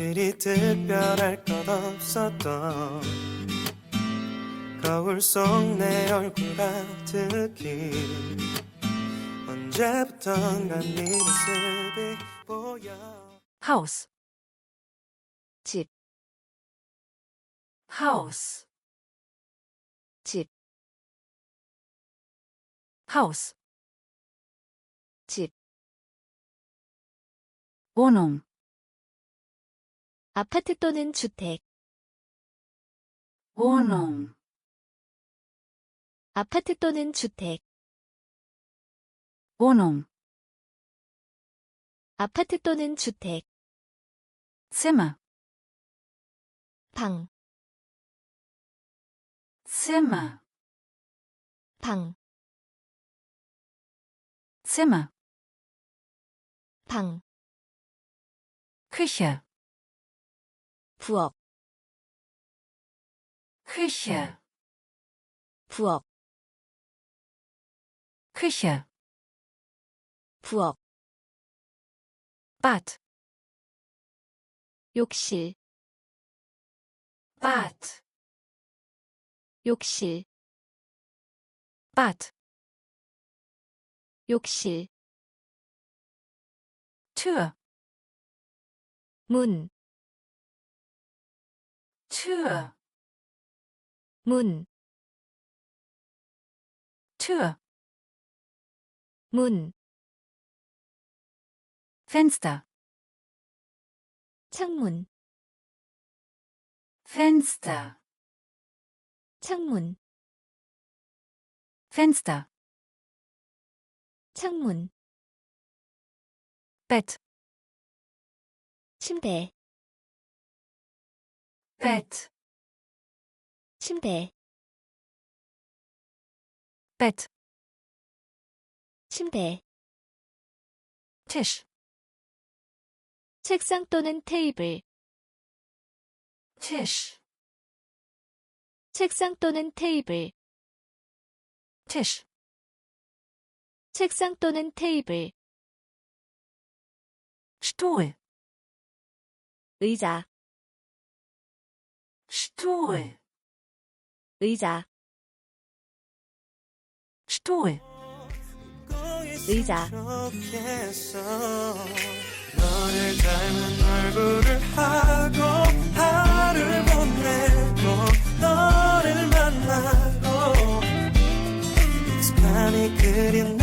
그리 특별할 것 없었던 거울 속 내 얼굴 가득히 언제부턴가 네 모습이 보여 Haus. 집, Haus. 집, Haus. 집. Wohnung. 아파트 또는 주택, Wohnung. 아파트 또는 주택, Wohnung. 아파트 또는 주택, Zimmer. 방, Zimmer. 방, Zimmer. 방, Küche. 부엌, Küche. 부엌, Küche. 부엌, Bad. 욕실, Bad. 욕실, Bad. 욕실, Tür. 문, Tür. 문, Tür. 문, Fenster. 창문, Fenster. 창문, Fenster. 창문, Bett. 침대, Bett. 침대, Bett. 침대, Tisch. 책상 또는 테이블, Tisch. 책상 또는 테이블, Tisch. 책상 또는 테이블, Stuhl. 의자, 스토어. 의자. 스토어 의자. 어. 너를 닮은 얼굴을 하고 하루를 보내고 너를 만나고 익숙하니 그린